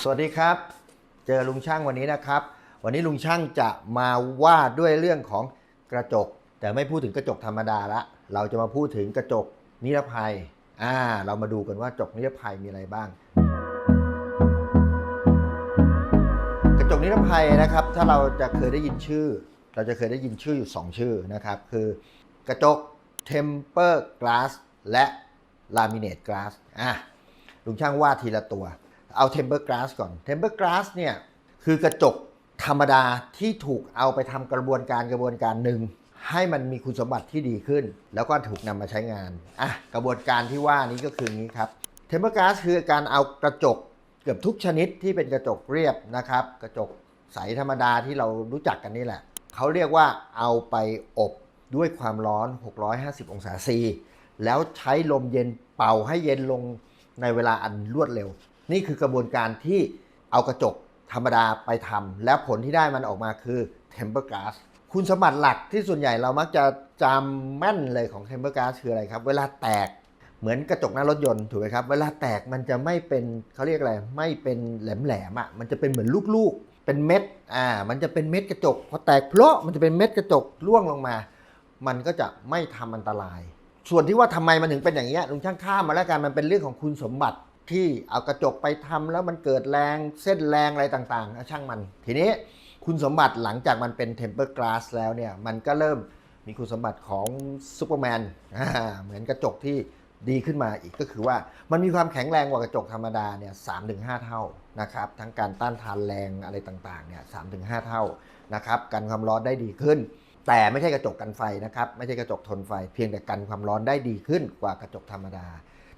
สวัสดีครับ เจอลุงช่างวันนี้นะครับ วันนี้ลุงช่างจะมาว่าด้วยเรื่องของกระจก แต่ไม่พูดถึงกระจกธรรมดาละ เราจะมาพูดถึงกระจกนิรภัย อ่า เรามาดูกันว่ากระจกนิรภัยมีอะไรบ้าง กระจกนิรภัยนะครับ ถ้าเราจะเคยได้ยินชื่อ เราจะเคยได้ยินชื่ออยู่ 2 ชื่อนะครับ คือกระจก temper glass และ laminate glass อะลุงช่างว่าทีละตัว เอา temper glass ก่อน temper glass เนี่ยคือกระจกธรรมดาที่ถูกเอาไปทำกระบวนการกระบวนการหนึ่งให้มันมีคุณสมบัติที่ดีขึ้น แล้วก็ถูกนำมาใช้งานอะกระบวนการที่ว่านี้ก็คืองี้ครับ temper glass คือการเอากระจกเกือบทุกชนิดที่เป็นกระจกเรียบนะครับ กระจกใสธรรมดาที่เรารู้จักกันนี่แหละเขาเรียกว่าเอาไปอบด้วยความร้อน 650 องศาซี แล้วใช้ลมเย็นเป่าให้เย็นลงในเวลาอันรวดเร็ว นี่คือกระบวนการที่เอากระจกธรรมดาไปทำแล้วผลที่ได้มันออกมาคือ temper glass คุณสมบัติหลักที่ส่วนใหญ่เรามักจะจำแม่นเลยของ temper glass คืออะไรครับ เวลาแตกเหมือนกระจกหน้ารถยนต์ถูกไหมครับ เวลาแตกมันจะไม่เป็นเขาเรียกอะไร ไม่เป็นแหลมๆอะ มันจะเป็นเหมือนลูกๆ เป็นเม็ด อ่า มันจะเป็นเม็ดกระจก พอแตกเพราะมันจะเป็นเม็ดกระจกร่วงลงมา มันก็จะไม่ทำอันตราย ส่วนที่ว่าทำไมมันถึงเป็นอย่างเงี้ยลุงช่างข้ามมาแล้วกัน มันเป็นเรื่องของคุณสมบัติ ที่เอากระจกไปทำแล้วมันเกิดแรงเส้นแรงอะไรต่างๆ ช่างมัน ทีนี้คุณสมบัติหลังจากมันเป็น temper glass แล้วเนี่ยมันก็เริ่มมีคุณสมบัติของซูเปอร์แมนเหมือนกระจกที่ดีขึ้นมาอีกก็คือว่ามันมีความแข็งแรงกว่ากระจกธรรมดาเนี่ยสามถึงห้าเท่านะครับทั้งการต้านทานแรงอะไรต่างๆเนี่ยสามถึงห้าเท่านะครับกันความร้อนได้ดีขึ้น แต่ไม่ใช่กระจกกันไฟนะครับไม่ใช่กระจกทนไฟ เพียงแต่กันความร้อนได้ดีขึ้นกว่ากระจกธรรมดา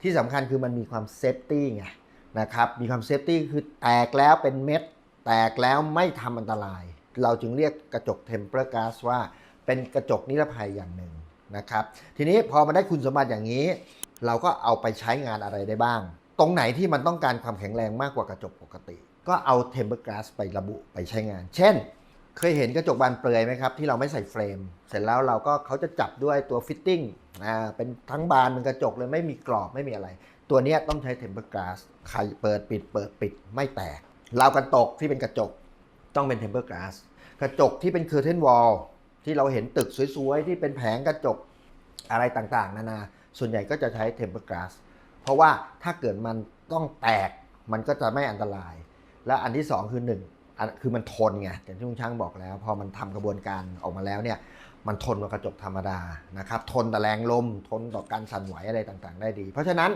ที่สำคัญคือมันมีความเซฟตี้ไงนะครับมีความเซฟตี้คือแตกแล้วเป็นเม็ด แตกแล้วไม่ทำอันตราย เราจึงเรียกกระจกเทมเปอร์กาซว่าเป็นกระจกนิรภัยอย่างหนึ่งนะครับ ทีนี้พอมาได้คุณสมบัติอย่างนี้ เราก็เอาไปใช้งานอะไรได้บ้าง ตรงไหนที่มันต้องการความแข็งแรงมากกว่า กระจกปกติ ก็เอาเทมเปอร์ก๊าซไประบุไปใช้งาน เช่น เคยเห็นกระจกบานเปลือยไหมครับ ที่เราไม่ใส่เฟรม เสร็จแล้วเราก็เขาจะจับด้วยตัวฟิตติ้งอ่าเป็นทั้งบานเป็นกระจกเลยไม่มีกรอบไม่มีอะไร ตัวนี้ต้องใช้เทมเปอร์ก a s สใครเปิดปิดเปิดปิดไม่แตกราวกันตกที่เป็นกระจกต้องเป็นเทมเปอร์ก a s สกระจกที่เป็นเคอร์เทนวอลที่เราเห็นตึกสวยๆ ที่เป็นแผงกระจกอะไรต่างๆ นานา ส่วนใหญ่ก็จะใช้เทมเปอร์ก a s สเพราะว่าถ้าเกิดมันต้องแตกมันก็จะไม่อันตราย และอันที่สองคือหนึ่ง คือมันทนไงอย่างที่ลุงช่างบอกแล้ว พอมันทำกระบวนการออกมาแล้วเนี่ยมันทนกว่ากระจกธรรมดานะครับทนต่อแรงลม ทนต่อการสั่นไหวอะไรต่างๆ ได้ดี เพราะฉะนั้น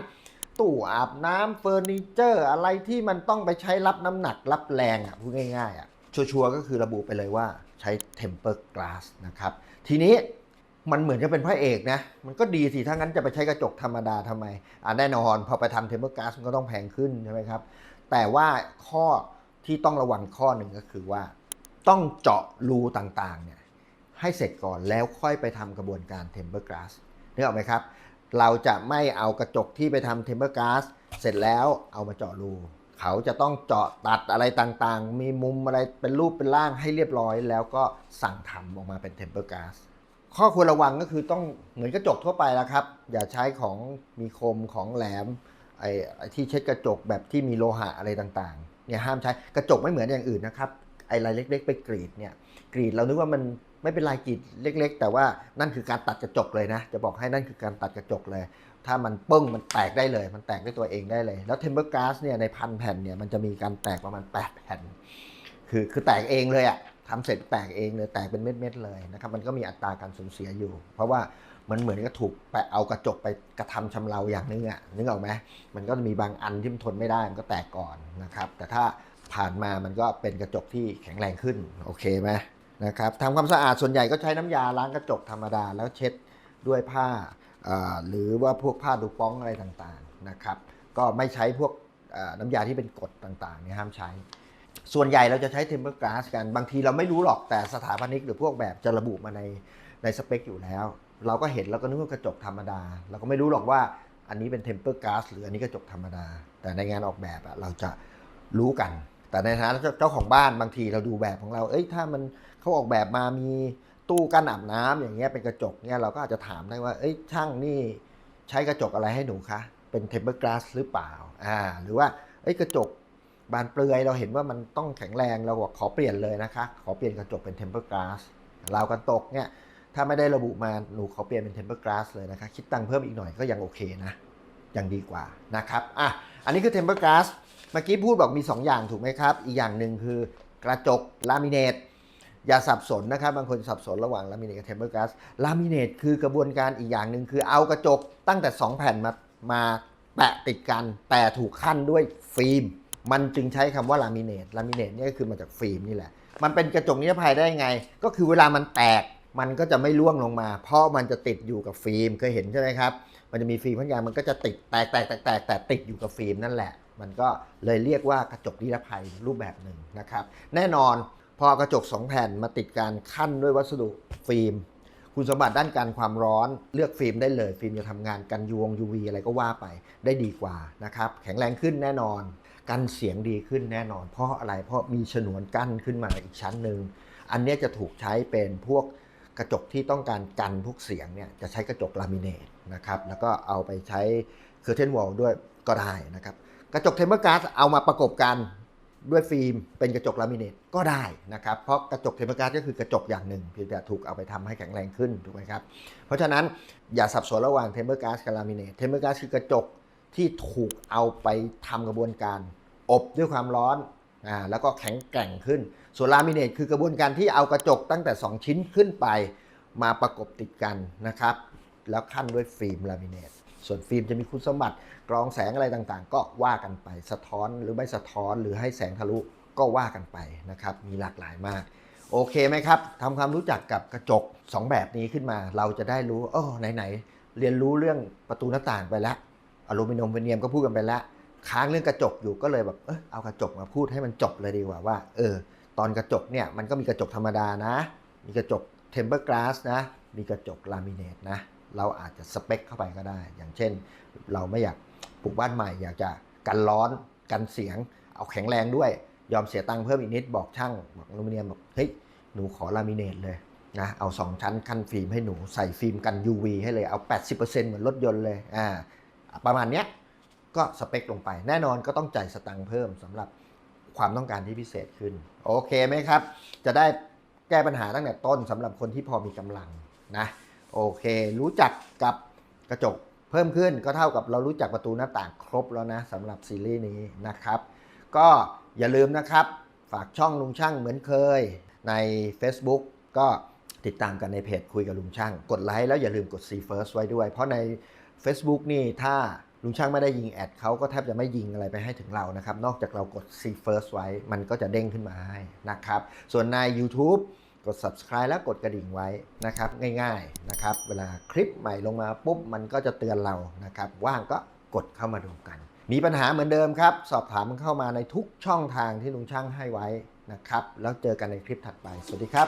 ตู้อาบน้ำเฟอร์นิเจอร์อะไรที่มันต้องไปใช้รับน้ำหนักรับแรงอะพูดง่ายๆอะชัวร์ๆก็คือระบุไปเลยว่าใช้ temper glass นะครับ ทีนี้มันเหมือนจะเป็นพระเอกนะ มันก็ดีสิ ถ้างั้นจะไปใช้กระจกธรรมดาทำไม อ่าแน่นอน พอไปทำ temper glass มันก็ต้องแพงขึ้นใช่ไหมครับ แต่ว่าข้อ ที่ต้องระวังข้อหนึ่งก็คือว่า ต้องเจาะรูต่างๆเนี่ยให้เสร็จก่อนแล้วค่อยไปทำกระบวนการ temper glass นึกออกไหมครับ เราจะไม่เอากระจกที่ไปทำ temper glass เสร็จแล้วเอามาเจาะรู เขาจะต้องเจาะตัดอะไรต่างๆ มีมุมอะไรเป็นรูปเป็นร่างให้เรียบร้อย แล้วก็สั่งทำออกมาเป็น temper glass ข้อควรระวังก็คือต้องเหมือนกระจกทั่วไปแล้วครับ อย่าใช้ของมีคมของแหลมไอ้ที่เช็ดกระจกแบบที่มีโลหะอะไรต่างๆ เนี่ยห้ามใช้กระจกไม่เหมือนอย่างอื่นนะครับไอ้รายเล็ก ๆ ไปกรีดเนี่ยกรีดเรานึกว่ามันไม่เป็นลายกรีดเล็ก ๆ แต่ว่านั่นคือการตัดกระจกเลยนะ จะบอกให้นั่นคือการตัดกระจกเลย ถ้ามันปึ้งมันแตกได้เลย มันแตกด้วยตัวเองได้เลย แล้วเทมเ e อร์ก a s เนี่ยในพันแผ่นเนี่ยมันจะมีการแตกประมาณ 8 แผ่น คือคือแตกเองเลยอะทำเสร็จแตกเองเลยแตกเป็นเม็ดๆเลยนะครับมันก็มีอัตราการสูญเสียอยู่ เพราะว่ามันเหมือนกับถูกไปเอากระจกไปกระทำชำเราอย่างนึงอะนึกออกไหมมันก็มีบางอันที่มันทนไม่ได้มันก็แตกก่อนนะครับ ถ้าผ่านมามันก็เป็นกระจกที่แข็งแรงขึ้นโอเคไหมนะครับทำความสะอาดส่วนใหญ่ก็ใช้น้ำยาล้างกระจกธรรมดา แล้วเช็ดด้วยผ้าหรือว่าพวกผ้าดูป้องอะไรต่างๆนะครับ ก็ไม่ใช้พวกน้ำยาที่เป็นกรดต่างๆเนี่ยห้ามใช้ ส่วนใหญ่เราจะใช้ temper glass กันบางทีเราไม่รู้หรอกแต่สถาปนิกหรือพวกแบบจะระบุมาในในสเปคอยู่แล้ว เราก็เห็นเราก็นึกว่ากระจกธรรมดา เราก็ไม่รู้หรอกว่าอันนี้เป็น temper glass หรืออันนี้กระจกธรรมดา แต่ในงานออกแบบเราจะ รู้กัน แต่ในฐานะเจ้าของบ้านบางทีเราดูแบบของเรา เอ้ยถ้ามันเขาออกแบบมามีตู้กั้นอาบน้ำอย่างเงี้ยเป็นกระจกเนี่ยเราก็อาจจะถามได้ว่า เอ้ยช่างนี่ใช้กระจกอะไรให้หนูคะเป็น temper glass หรือเปล่าอ่า หรือว่าเอ้ยกระจกบานเปลือยเราเห็นว่ามันต้องแข็งแรงเราบอกขอเปลี่ยนเลยนะคะ ขอเปลี่ยนกระจกเป็น tempered glass ราวกันตกเนี่ยถ้าไม่ได้ระบุมาหนูขอเปลี่ยนเป็น tempered glass เลยนะคะ คิดตังค์เพิ่มอีกหน่อยก็ยังโอเคนะยังดีกว่านะครับอะอันนี้คือ tempered glass เมื่อกี้พูดบอกมี 2 อย่างถูกไหมครับ อีกอย่างหนึ่งคือกระจกลามิเนตอย่าสับสนนะครับ บางคนสับสนระหว่างลามิเนตกับเทมเ e อร์ a s สลามิเนตคือกระบวนการอีกอย่างหนึ่งคือเอากระจกตั้งแต่ 2 แผ่นมามาแปะติดกันแต่ถูกขั้นด้วยฟิล์ม มันจึงใช้คำว่าลามิเนตลามิเนตนี่ก็คือมาจากฟิล์มนี่แหละ มันเป็นกระจกนิรภัยได้ไง ก็คือเวลามันแตกมันก็จะไม่ร่วงลงมา เพราะมันจะติดอยู่กับฟิล์มเคยเห็นใช่ไหมครับ มันจะมีฟิล์มข้างยางมันก็จะติดแตกแตกแตกแตกแต่ติดอยู่กับฟิล์มนั่นแหละ มันก็เลยเรียกว่ากระจกนิรภัยรูปแบบหนึ่งนะครับ แน่นอนพอกระจก 2 แผ่นมาติดการขั้นด้วยวัสดุฟิล์ม คุณสมบัติด้านการความร้อนเลือกฟิล์มได้เลย ฟิล์มจะทำงานกันยวง UV อะไรก็ว่าไปได้ดีกว่านะครับ แข็งแรงขึ้นแน่นอน กันเสียงดีขึ้นแน่นอน เพราะอะไรเพราะมีฉนวนกั้นขึ้นมาอีกชั้นหนึ่งอันนี้จะถูกใช้เป็นพวกกระจกที่ต้องการกันพวกเสียงเนี่ยจะใช้กระจกลามิเนตนะครับแล้วก็เอาไปใช้เคอร์เทนวอลด้วยก็ได้นะครับ กระจกเทมเปอร์การ์ดเอามาประกบกันด้วยฟิล์มเป็นกระจกลามิเนตก็ได้นะครับ เพราะกระจกเทมเปอร์การ์ดก็คือกระจกอย่างหนึ่งเพียงแต่ถูกเอาไปทำให้แข็งแรงขึ้นถูกไหมครับ เพราะฉะนั้นอย่าสับสนระหว่างเทมเปอร์การ์ดกับลามิเนตเทมเปอร์การ์ดคือกระจกที่ถูกเอาไปทำกระบวนการ อบด้วยความร้อนอ่าแล้วก็แข็งแกร่งขึ้น ส่วนลามิเนตคือกระบวนการที่เอากระจกตั้งแต่ 2 ชิ้นขึ้นไป มาประกบติดกันนะครับ แล้วขั้นด้วยฟิล์มลามิเนต ส่วนฟิล์มจะมีคุณสมบัติกรองแสงอะไรต่างๆ ก็ว่ากันไปสะท้อนหรือไม่สะท้อนหรือให้แสงทะลุก็ว่ากันไปนะครับมีหลากหลายมากโอเคไหมครับทำความรู้จักกับกระจก 2 แบบนี้ขึ้นมา เราจะได้รู้เออไหนๆเรียนรู้เรื่องประตูหน้าต่างไปแล้วอลูมิเนียมเวเนียมก็พูดกันไปแล้วค้างเรื่องกระจกอยู่ก็เลยแบบเออเอากระจกมาพูดให้มันจบเลยดีกว่าว่าเออตอนกระจกเนี่ยมันก็มีกระจกธรรมดานะ มีกระจกเทมเ e อร์ก s s นะ มีกระจกลามิเนตนะ เราอาจจะสเปคเข้าไปก็ได้ อย่างเช่น เราไม่อยากปลูกบ้านใหม่ อยากจะกันร้อนกันเสียง เอาแข็งแรงด้วย ยอมเสียตังค์เพิ่มอีกนิดบอกช่างบอกอลูมิเนียมบอกเฮ้ยหนูขอลามิเนตเลยนะเอา 2 ชั้นขั้นฟิล์มให้หนูใส่ฟิล์มกัน UV ให้เลยเอา 80%เหมือนรถยนต์เลยอ่าประมาณเนี้ยก็สเปคลงไป แน่นอนก็ต้องจ่ายสตังค์เพิ่มสำหรับความต้องการที่พิเศษขึ้น โอเคไหมครับ จะได้แก้ปัญหาตั้งแต่ต้นสำหรับคนที่พอมีกำลังนะ โอเค รู้จักกับกระจกเพิ่มขึ้นก็เท่ากับเรารู้จักประตูหน้าต่างครบแล้วนะสำหรับซีรีส์นี้นะครับ ก็อย่าลืมนะครับ ฝากช่องลุงช่างเหมือนเคยใน Facebook ก็ติดตามกันในเพจคุยกับลุงช่าง กดไลค์แล้วอย่าลืมกด See First ไว้ด้วย เพราะใน Facebook นี่ถ้าลุงช่างไม่ได้ยิงแอดเขาก็แทบจะไม่ยิงอะไรไปให้ถึงเรานะครับ นอกจากเรากด See First ไว้ มันก็จะเด้งขึ้นมาให้นะครับ ส่วนใน YouTube กด subscribe แล้วกดกระดิ่งไว้นะครับ ง่ายๆนะครับ เวลาคลิปใหม่ลงมาปุ๊บมันก็จะเตือนเรานะครับ ว่างก็กดเข้ามาดูกัน มีปัญหาเหมือนเดิมครับ สอบถามเข้ามาในทุกช่องทางที่ลุงช่างให้ไว้นะครับ แล้วเจอกันในคลิปถัดไป สวัสดีครับ